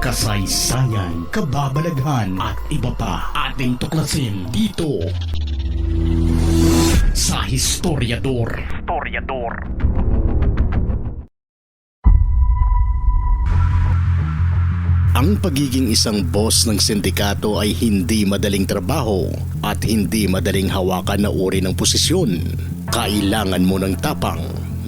kasaysayan, kababalaghan at iba pa ating tuklasin dito sa Historiador. Historiador. Ang pagiging isang boss ng sindikato ay hindi madaling trabaho at hindi madaling hawakan na uri ng posisyon. Kailangan mo ng tapang,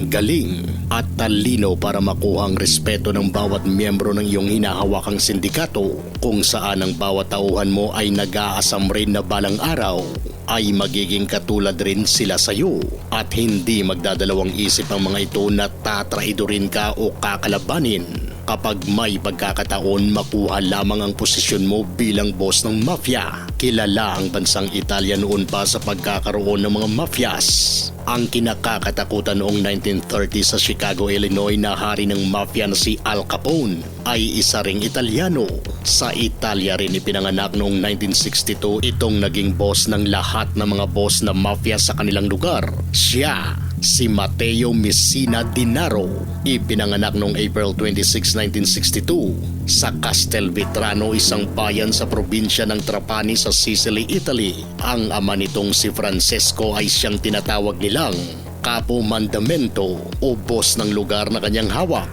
galing at talino para makuha ang respeto ng bawat miyembro ng iyong hinahawakang sindikato kung saan ang bawat tauhan mo ay nag-aasam rin na balang araw ay magiging katulad rin sila sa iyo at hindi magdadalawang isip ang mga ito na tatraidorin ka o kakalabanin kapag may pagkakataon makuha lamang ang posisyon mo bilang boss ng mafia. Kilala ang bansang Italia noon pa sa pagkakaroon ng mga mafias. Ang kinakakatakutan noong 1930 sa Chicago, Illinois na hari ng mafia na si Al Capone ay isa ring Italiano. Sa Italia rin ipinanganak noong 1962 itong naging boss ng lahat ng mga boss na mafia sa kanilang lugar. Siya si Matteo Messina Dinaro. Ipinanganak noong April 26, 1962 sa Castelvetrano, isang bayan sa probinsya ng Trapani sa Sicily, Italy. Ang ama nitong si Francesco ay siyang tinatawag nilang Capo Mandamento o boss ng lugar na kanyang hawak.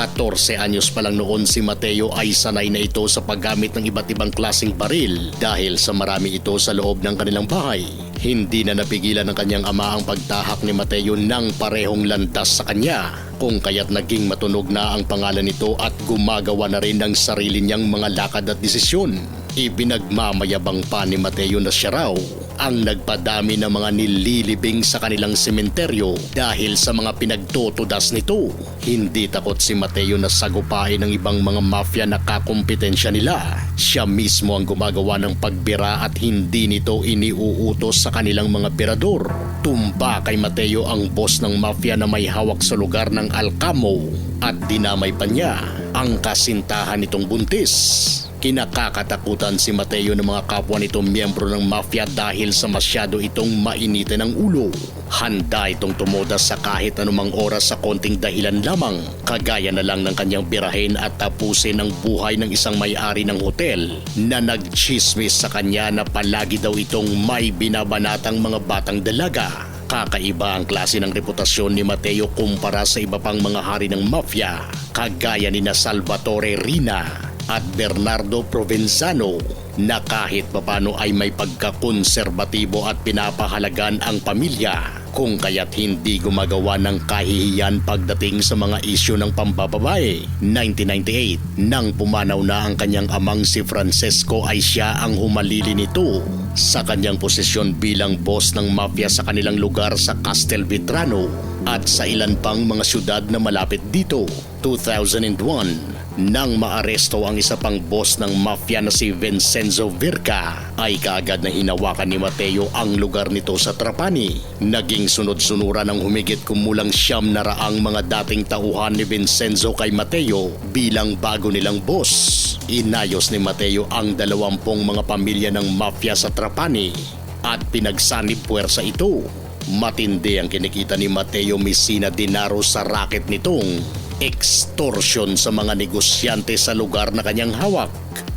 14 anyos pa lang noon si Mateo ay sanay na ito sa paggamit ng iba't ibang klaseng baril dahil sa marami ito sa loob ng kanilang bahay. Hindi na napigilan ng kanyang ama ang pagtahak ni Mateo ng parehong landas sa kanya kung kaya't naging matunog na ang pangalan nito at gumagawa na rin ng sarili niyang mga lakad at desisyon. Ibinagmamayabang pa ni Mateo na siya raw ang nagpadami ng mga nililibing sa kanilang sementeryo dahil sa mga pinagtutudas nito. Hindi takot si Mateo na sagupain ng ibang mga mafia na kakumpetensya nila. Siya mismo ang gumagawa ng pagbira at hindi nito iniuutos sa kanilang mga birador. Tumba kay Mateo ang boss ng mafia na may hawak sa lugar ng Alcamo at dinamay pa niya ang kasintahan nitong buntis. Kinakakatakutan si Mateo ng mga kapwa nitong miyembro ng mafia dahil sa masyado itong mainitin ng ulo. Handa itong tumoda sa kahit anumang oras sa konting dahilan lamang. Kagaya na lang ng kanyang birahin at tapusin ang buhay ng isang may-ari ng hotel na nagchismis sa kanya na palagi daw itong may binabanatang mga batang dalaga. Kakaiba ang klase ng reputasyon ni Mateo kumpara sa iba pang mga hari ng mafia, kagaya ni na Salvatore Rina at Bernardo Provenzano na kahit papano ay may pagkakonserbatibo at pinapahalagan ang pamilya kung kaya't hindi gumagawa ng kahihiyan pagdating sa mga isyu ng pambababae. 1998, nang pumanaw na ang kanyang amang si Francesco ay siya ang humalili nito sa kanyang posisyon bilang boss ng mafia sa kanilang lugar sa Castelvetrano at sa ilan pang mga syudad na malapit dito. 2001, nang maaresto ang isa pang boss ng mafia na si Vincenzo Virca, ay kaagad na hinawakan ni Mateo ang lugar nito sa Trapani. Naging sunod-sunuran ng humigit kumulang siyam na raang mga dating tauhan ni Vincenzo kay Mateo bilang bago nilang boss. Inayos ni Mateo ang dalawampung mga pamilya ng mafia sa Trapani at pinagsanib puwersa ito. Matindi ang kinikita ni Mateo Messina Dinaro sa racket nitong extortion sa mga negosyante sa lugar na kanyang hawak.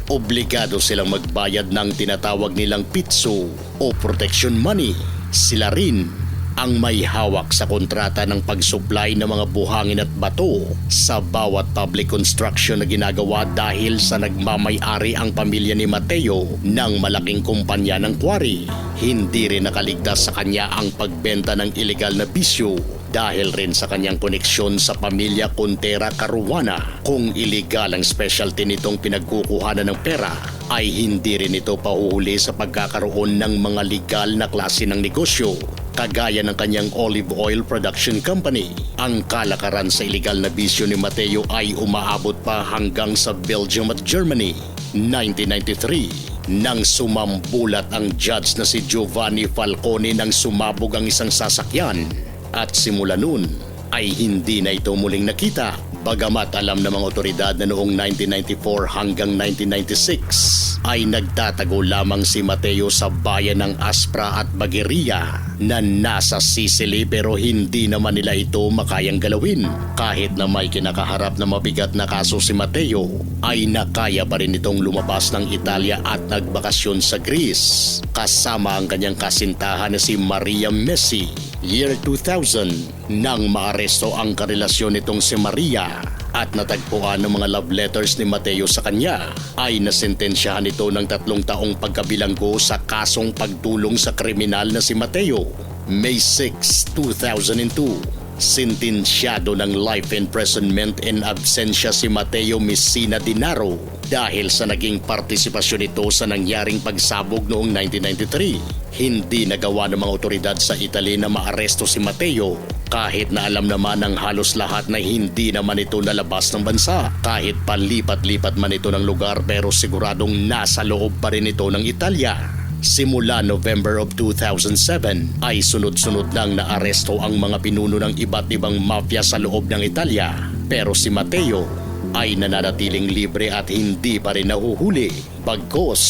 Obligado silang magbayad ng tinatawag nilang pitso o protection money. Sila rin ang may hawak sa kontrata ng pagsupply ng mga buhangin at bato sa bawat public construction na ginagawa dahil sa nagmamay-ari ang pamilya ni Mateo ng malaking kumpanya ng quarry. Hindi rin nakaligtas sa kanya ang pagbenta ng ilegal na bisyo dahil rin sa kanyang koneksyon sa pamilya Contera Caruana. Kung illegal ang specialty nitong pinagkukuhanan ng pera, ay hindi rin ito pahuhuli sa pagkakaroon ng mga legal na klase ng negosyo kagaya ng kanyang olive oil production company. Ang kalakaran sa illegal na bisyo ni Mateo ay umaabot pa hanggang sa Belgium at Germany. 1993, nang sumambulat ang judge na si Giovanni Falcone nang sumabog ang isang sasakyan at simula noon ay hindi na ito muling nakita Bagamat alam ng mga otoridad na noong 1994 hanggang 1996 ay nagtatago lamang si Mateo sa bayan ng Aspra at Bagueria na nasa Sicily pero hindi naman nila ito makayang galawin. Kahit na may kinakaharap na mabigat na kaso si Mateo ay nakaya pa rin itong lumabas ng Italia at nagbakasyon sa Greece kasama ang kanyang kasintahan na si Maria Messi year 2000 nang maaresto ang karelasyon nitong si Maria at natagpuan ng mga love letters ni Mateo sa kanya ay nasentensyahan ito ng tatlong taong pagkabilanggo sa kasong pagtulong sa kriminal na si Mateo. May 6, 2002 Sintinsyado ng life imprisonment in absentia si Mateo Messina Dinaro dahil sa naging partisipasyon nito sa nangyaring pagsabog noong 1993. Hindi nagawa ng mga otoridad sa Italy na maaresto si Mateo kahit na alam naman ng halos lahat na hindi naman ito nalabas ng bansa. Kahit palipat-lipat man ito ng lugar pero siguradong nasa loob pa rin ito ng Italia. Simula November of 2007 ay sunod-sunod nang naaresto ang mga pinuno ng iba't ibang mafia sa loob ng Italia. Pero si Mateo ay nananatiling libre at hindi pa rin nahuhuli. Bagkos,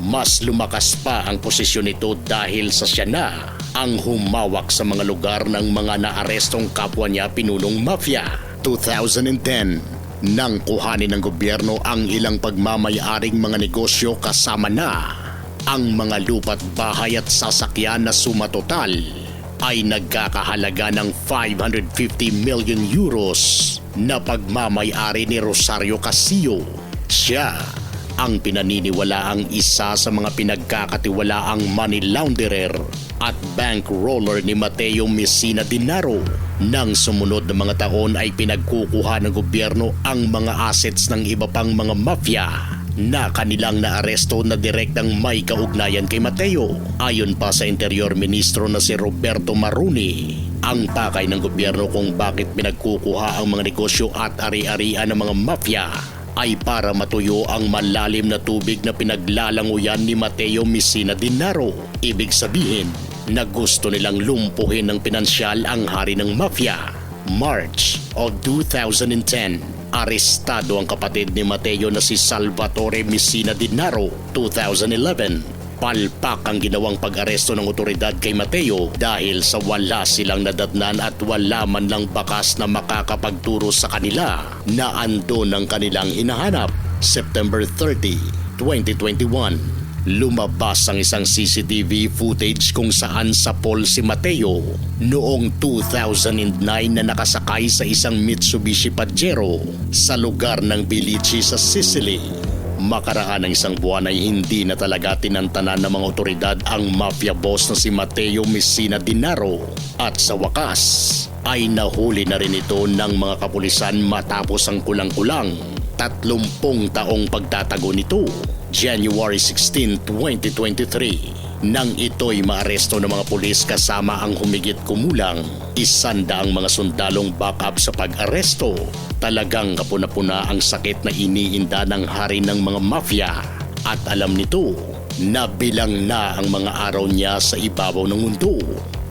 mas lumakas pa ang posisyon nito dahil sa siya na ang humawak sa mga lugar ng mga naarestong kapwa niya pinunong mafia. 2010 nang kuhanin ng gobyerno ang ilang pagmamayaring mga negosyo kasama na ang mga lupa't bahay at sasakyan na sumatotal ay nagkakahalaga ng 550 million euros na pagmamayari ni Rosario Castillo. Siya ang pinaniniwalaang isa sa mga pinagkakatiwalaang money launderer at bankroller ni Mateo Messina Dinaro. Nang sumunod na mga taon ay pinagkukuha ng gobyerno ang mga assets ng iba pang mga mafia na kanilang naaresto na direktang may kaugnayan kay Mateo. Ayon pa sa Interior Ministro na si Roberto Maruni, ang pakay ng gobyerno kung bakit pinagkukuha ang mga negosyo at ari-arian ng mga mafia ay para matuyo ang malalim na tubig na pinaglalanguyan ni Mateo Messina Dinaro. Ibig sabihin na gusto nilang lumpuhin ng pinansyal ang hari ng mafia. March of 2010 arestado ang kapatid ni Mateo na si Salvatore Messina Dinaro 2011. Palpak ang ginawang pag-aresto ng otoridad kay Mateo dahil sa wala silang nadatnan at wala man lang bakas na makakapagturo sa kanila na ando ng kanilang hinahanap. September 30, 2021 lumabas ang isang CCTV footage kung saan sa Paul si Mateo noong 2009 na nakasakay sa isang Mitsubishi Pajero sa lugar ng Bilici sa Sicily. Makaraan ng isang buwan ay hindi na talaga tinantanan ng mga otoridad ang mafia boss na si Mateo Messina Dinaro at sa wakas ay nahuli na rin ito ng mga kapulisan matapos ang kulang-kulang tatlumpung taong pagtatago nito. January 16, 2023 nang ito'y maaresto ng mga pulis kasama ang humigit kumulang isandaang mga sundalong backup sa pag-aresto. Talagang kapuna-puna ang sakit na iniinda ng hari ng mga mafia at alam nito na bilang na ang mga araw niya sa ibabaw ng mundo.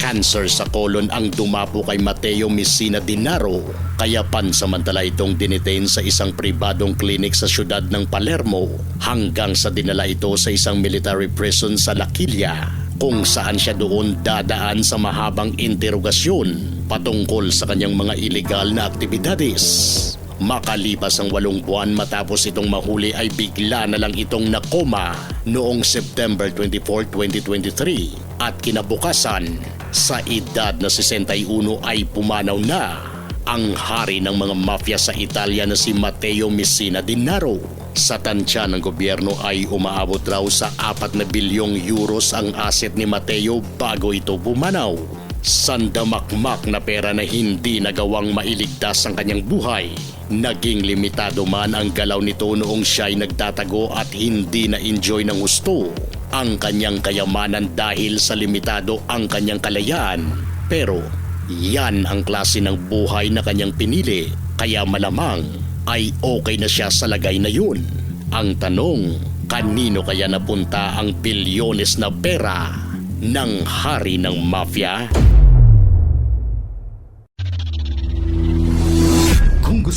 Cancer sa kolon ang dumapo kay Mateo Messina Dinaro kaya pansamantala itong dinitain sa isang pribadong klinik sa syudad ng Palermo hanggang sa dinala ito sa isang military prison sa Laquilla kung saan siya doon dadaan sa mahabang interogasyon patungkol sa kanyang mga ilegal na aktibidades. Makalipas ang walong buwan matapos itong mahuli ay bigla na lang itong nakoma noong September 24, 2023 at kinabukasan sa edad na 61 ay pumanaw na ang hari ng mga mafia sa Italia na si Matteo Messina Dinaro. Sa tansya ng gobyerno ay umaabot raw sa 4 na bilyong euros ang asset ni Matteo bago ito bumanaw. Sandamakmak na pera na hindi nagawang mailigtas ang kanyang buhay. Naging limitado man ang galaw nito noong siya'y nagtatago at hindi na-enjoy ng gusto ang kanyang kayamanan dahil sa limitado ang kanyang kalayaan. Pero yan ang klase ng buhay na kanyang pinili kaya malamang ay okay na siya sa lagay na yun. Ang tanong, kanino kaya napunta ang bilyones na pera ng hari ng mafia?